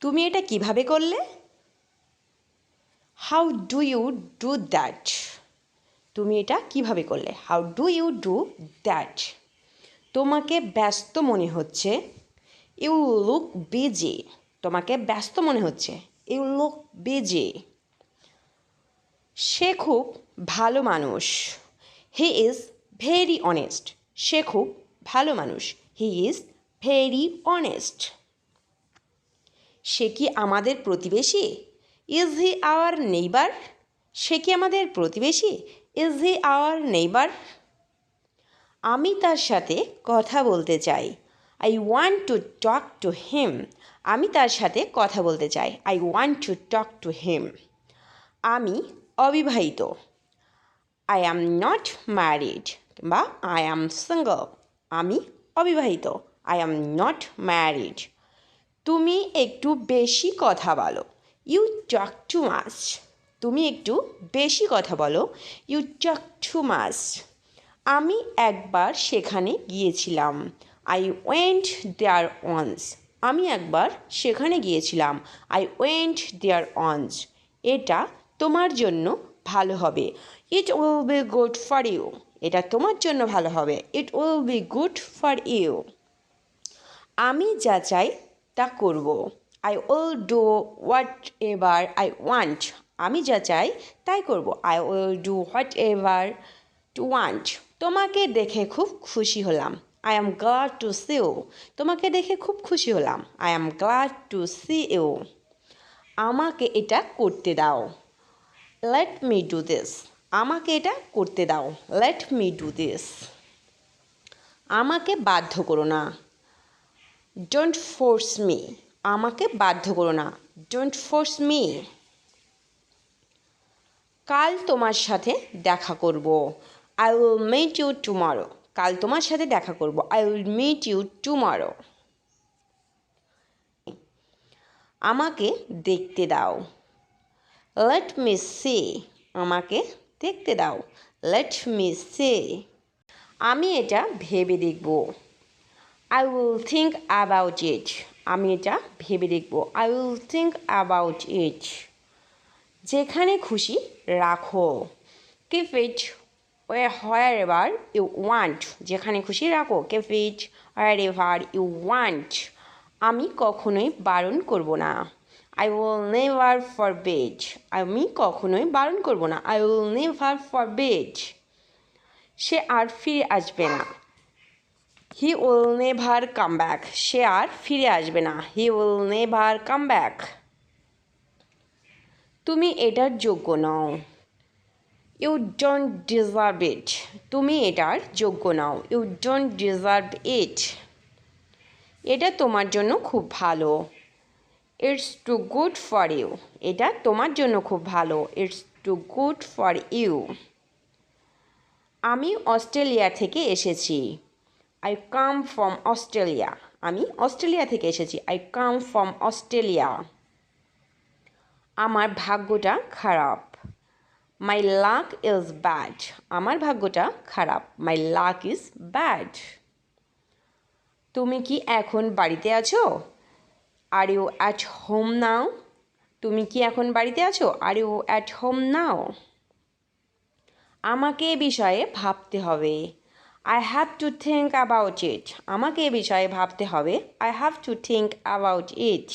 তুমি এটা কীভাবে করলে? How do you do that তুমি এটা কীভাবে করলে? How do you do that তোমাকে ব্যস্ত মনে হচ্ছে। ইউ লুক বিজি তোমাকে ব্যস্ত মনে হচ্ছে। ইউ লুক বিজি সে খুব ভালো মানুষ। হি ইজ ভেরি অনেস্ট সে খুব ভালো মানুষ। হি ইজ ভেরি অনেস্ট সে কি আমাদের প্রতিবেশী? ইজ হি আওয়ার নেইবার সে কি আমাদের প্রতিবেশী? ইজ হি আওয়ার নেইবার আমি তার সাথে কথা বলতে চাই। I want to talk to him আমি তার সাথে কথা বলতে চাই। I want to talk to him আমি অবিবাহিত। আই অ্যাম নট ম্যারিড বা আই অ্যাম সিঙ্গল আমি অবিবাহিত। আই অ্যাম নট ম্যারিড তুমি একটু বেশি কথা বলো। ইউ টক টু মাচ তুমি একটু বেশি কথা বলো। ইউ টক টু মাচ আমি একবার সেখানে গিয়েছিলাম। আই ওয়েন্ট দেয়ার অনস আমি একবার সেখানে গিয়েছিলাম। আই ওয়েন্ট দেয়ার অনস এটা তোমার জন্য ভালো হবে। It will be good for you এটা তোমার জন্য ভালো হবে। It will be good for you আমি যা চাই তা করব। I will do whatever I want আমি যা চাই, তাই করব। I will do whatever to want তোমাকে দেখে খুব খুশি হলাম। I am glad to see you তোমাকে দেখে খুব খুশি হলাম। I am glad to see you আমাকে এটা করতে দাও। লেট মি ডু দিস আমাকে এটা করতে দাও। লেট মি ডু দিস আমাকে বাধ্য করো না। ডোন্ট ফোর্স মি আমাকে বাধ্য করো না। ডোন্ট ফোর্স মি কাল তোমার সাথে দেখা করব। I will meet you tomorrow কাল তোমার সাথে দেখা করব। I will meet you tomorrow আমাকে দেখতে দাও। লেট মি সে আমাকে দেখতে দাও। লেট মি সে আমি এটা ভেবে দেখব। I will think about it আমি এটা ভেবে দেখব। I will think about it যেখানে খুশি রাখো। Keep it way wherever you want যেখানে খুশি রাখো keep it wherever you want আমি কখনোই বারণ করব না। I will never forbid আমি কখনোই বারণ করব না। I will never forbid সে আর ফিরে আসবে না। He will never come back সে আর ফিরে আসবে না। He will never come back তুমি এটার যোগ্য নও। ইউ ডোন্ট ডিজার্ভ ইট তুমি এটার যোগ্য নাও। ইউ ডোন্ট ডিজার্ভ ইট এটা তোমার জন্য খুব ভালো। It's too good for you এটা তোমার জন্য খুব ভালো। It's too good for you আমি অস্ট্রেলিয়া থেকে এসেছি। আই কাম ফ্রম অস্ট্রেলিয়া আমি অস্ট্রেলিয়া থেকে এসেছি। আই কাম ফ্রম অস্ট্রেলিয়া আমার ভাগ্যটা খারাপ। মাই লাক ইজ ব্যাড আমার ভাগ্যটা খারাপ। মাই লাক ইজ ব্যাড তুমি কি এখন বাড়িতে আছো? Are you at home now তুমি কি এখন বাড়িতে আছো? Are you at home now আমাকে এ বিষয়ে ভাবতে হবে। I have to think about it আমাকে এ বিষয়ে ভাবতে হবে। I have to think about it